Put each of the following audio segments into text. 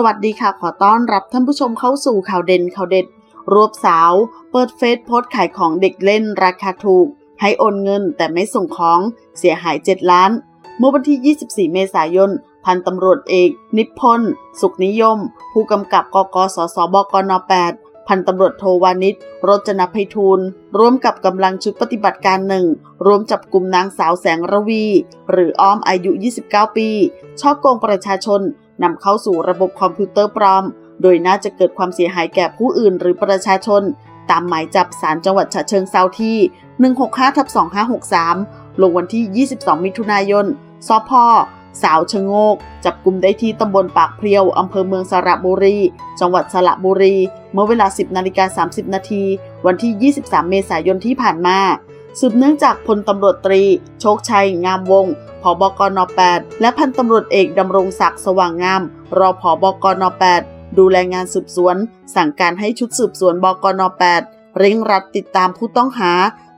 สวัสดีค่ะ ขอต้อนรับท่านผู้ชมเข้าสู่ข่าวเด่นข่าวเด็ด รวบสาว เปิดเฟซโพสขายของเด็กเล่นราคาถูก ให้โอนเงินแต่ไม่ส่งของเสียหาย 7 ล้าน เมื่อวันที่ 24 เมษายน พันตำรวจเอก นิพนธ์สุขนิยม ผู้กำกับกกสสบกน 8พันตำรวจโทวานิชรจนภัยทูลร่วมกับกำลังชุดปฏิบัติการหนึ่งรวมจับกลุ่มนางสาวแสงระวี หรืออ้อมอายุ 29 ปี ช่อโกงประชาชน นำเข้าสู่ระบบคอมพิวเตอร์ปลอม โดยน่าจะเกิดความเสียหายแก่ผู้อื่นหรือประชาชน ตามหมายจับสารจังหวัดฉะเชิงเซาที่ 165ทับ2563 ลงวันที่ 22 มิถุนายนสพสาวชะโงก จับกลุ่มได้ที่ตำบลปากเพรียว อำเภอเมืองสระบุรี จังหวัดสระบุรี เมื่อเวลา 10นาฬิกา30 นาที วันที่ 23 เมษายนที่ผ่านมา สืบเนื่องจากพลตำรวจตรี โชคชัย งามวงศ์ผบกน 8 และพันตำรวจเอกดำรงศักดิ์สว่างงาม รอผบกน 8 ดูแลงานสืบสวน สั่งการให้ชุดสืบสวนบกน 8 เร่งรัดติดตามผู้ต้องหา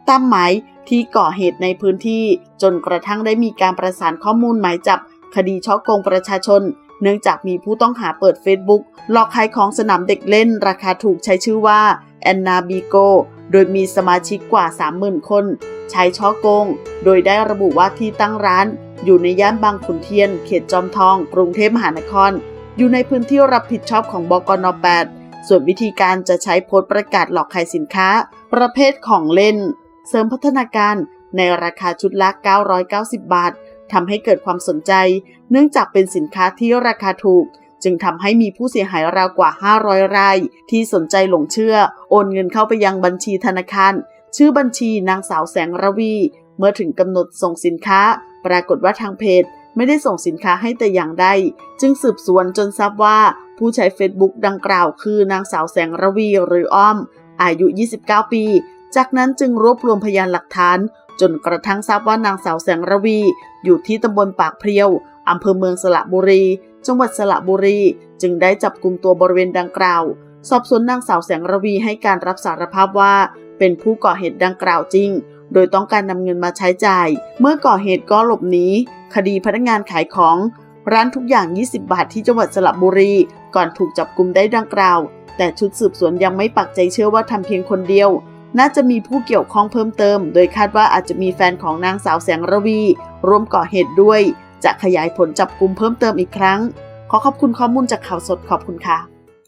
ตามหมายที่ก่อเหตุในพื้นที่ จนกระทั่งได้มีการประสานข้อมูลหมายจับ คดีช่อโกงประชาชน เนื่องจากมีผู้ต้องหาเปิดเฟซบุ๊กหลอกขายของสนามเด็กเล่น ราคาถูกใช้ชื่อว่าแอนนาบีโก โดยมีสมาชิกกว่า 30,000 คน ใช้ช่อโกง โดยได้ระบุว่าที่ตั้งร้าน อยู่ในย่านบางขุนเทียน เขตจอมทอง กรุงเทพมหานคร อยู่ในพื้นที่รับผิดชอบของบกน 8 ส่วนวิธีการจะใช้โพสต์ประกาศหลอกขายสินค้า ประเภทของเล่น เสริมพัฒนาการในราคาชุดละ 990 บาททำให้เกิดความสนใจ เนื่องจากเป็นสินค้าที่ราคาถูก จึงทำให้มีผู้เสียหายราวกว่า 500 ราย ที่สนใจหลงเชื่อ โอนเงินเข้าไปยังบัญชีธนาคาร ชื่อบัญชีนางสาวแสงระวี เมื่อถึงกำหนดส่งสินค้า ปรากฏว่าทางเพจ ไม่ได้ส่งสินค้าให้แต่อย่างใด จึงสืบสวนจนทราบว่าผู้ใช้เฟซบุ๊กดังกล่าวคือนางสาวแสงระวีหรืออ้อม อายุ 29 ปี จากนั้นจึงรวบรวมพยานหลักฐาน จนกระทั่งทราบว่านางสาวแสงระวี อยู่ที่ตำบลปากเพรียวอำเภอเมืองสระบุรี จังหวัดสระบุรี จึงได้จับกลุ่มตัวบริเวณดังกล่าว สอบสวนนางสาวแสงระวีให้การรับสารภาพว่า เป็นผู้ก่อเหตุดังกล่าวจริง โดยต้องการนำเงินมาใช้จ่าย เมื่อก่อเหตุก็หลบหนีคดีพนักงานขายของ ร้านทุกอย่าง 20 บาทที่จังหวัดสระบุรี ก่อนถูกจับกลุ่มได้ดังกล่าว แต่ชุดสืบสวนยังไม่ปักใจเชื่อว่าทำเพียงคนเดียว น่าจะมีผู้เกี่ยวข้องเพิ่มเติม โดยคาดว่าอาจจะมีแฟนของนางสาวแสงระวีร่วมก่อเหตุด้วย จะขยายผลจับกลุ่มเพิ่มเติมอีกครั้ง ขอขอบคุณข้อมูลจากข่าวสดขอบคุณค่ะ